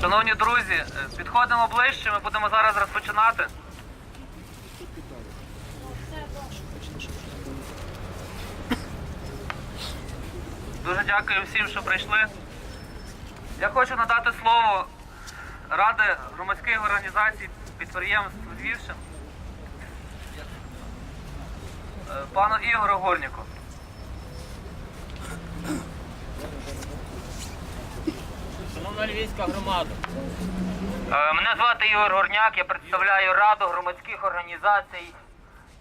Шановні друзі, е, підходимо ближче, ми будемо зараз розпочинати. Дуже дякую всім, що прийшли. Я хочу надати слово Ради громадських організацій підприємств Львівщин е, пану Ігору Горніку. Шановна львівська громада, Е, Мене звати Ігор Горняк, я представляю Раду громадських організацій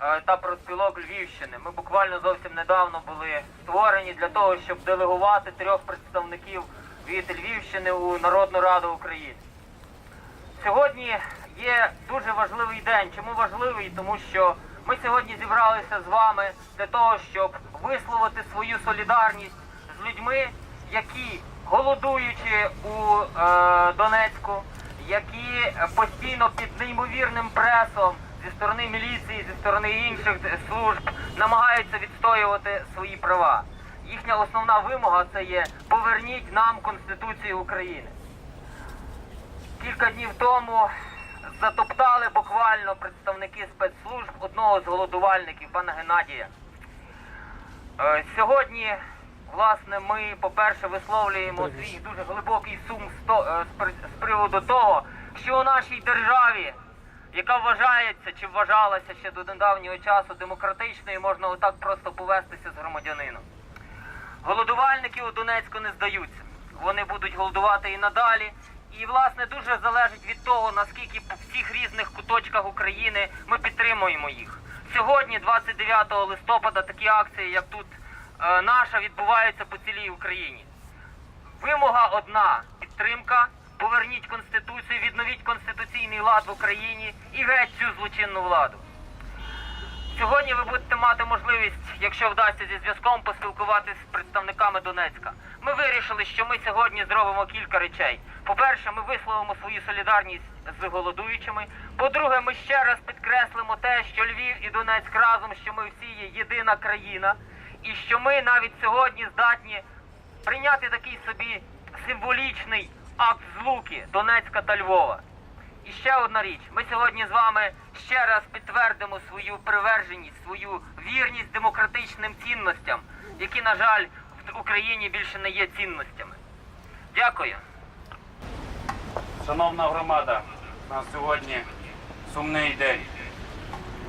е, та профспілок Львівщини. Ми буквально зовсім недавно були створені для того, щоб делегувати трьох представників від Львівщини у Народну Раду України. Сьогодні є дуже важливий день. Чому важливий? Тому що ми сьогодні зібралися з вами для того, щоб висловити свою солідарність з людьми, які голодуючи у е, Донецьку, які постійно під неймовірним пресом зі сторони міліції, зі сторони інших служб намагаються відстоювати свої права. Їхня основна вимога це є поверніть нам Конституцію України. Кілька днів тому затоптали буквально представники спецслужб одного з голодувальників, пана Геннадія. Е, Сьогодні, власне, ми, по-перше, висловлюємо свій дуже глибокий сум е, з приводу того, що у нашій державі, яка вважається чи вважалася ще до недавнього часу демократичною, можна отак просто повестися з громадянином. Голодувальники у Донецьку не здаються. Вони будуть голодувати і надалі. І, власне, дуже залежить від того, наскільки по всіх різних куточках України ми підтримуємо їх. Сьогодні, 29 листопада, такі акції, як тут е, наша, відбуваються по цілій Україні. Вимога одна підтримка. Поверніть конституцію, відновіть конституційний лад в Україні і геть цю злочинну владу. Сьогодні ви будете мати можливість, якщо вдасться зі зв'язком, поспілкуватися з представниками Донецька. Ми вирішили, що ми сьогодні зробимо кілька речей. По-перше, ми висловимо свою солідарність з голодуючими. По-друге, ми ще раз підкреслимо те, що Львів і Донецьк разом, що ми всі є єдина країна, і що ми навіть сьогодні здатні прийняти такий собі символічний акт злуки Донецька та Львова. І ще одна річ. Ми сьогодні з вами ще раз підтвердимо свою приверженість, свою вірність демократичним цінностям, які, на жаль, в Україні більше не є цінностями. Дякую. Шановна громада, у нас сьогодні сумний день.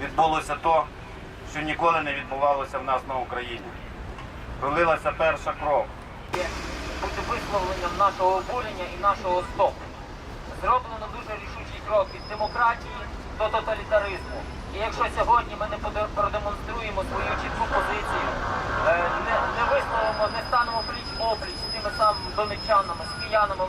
Відбулося то, що ніколи не відбувалося в нас на Україні. Пролилася перша кров. Бути висловленням нашого обурення і нашого стоп. Зроблено дуже рішучий крок від демократії до тоталітаризму. І якщо сьогодні ми не продемонструємо свою чітку позицію, е, не, висловимо, не станемо пліч опліч з тими самими донечанами, з киянами,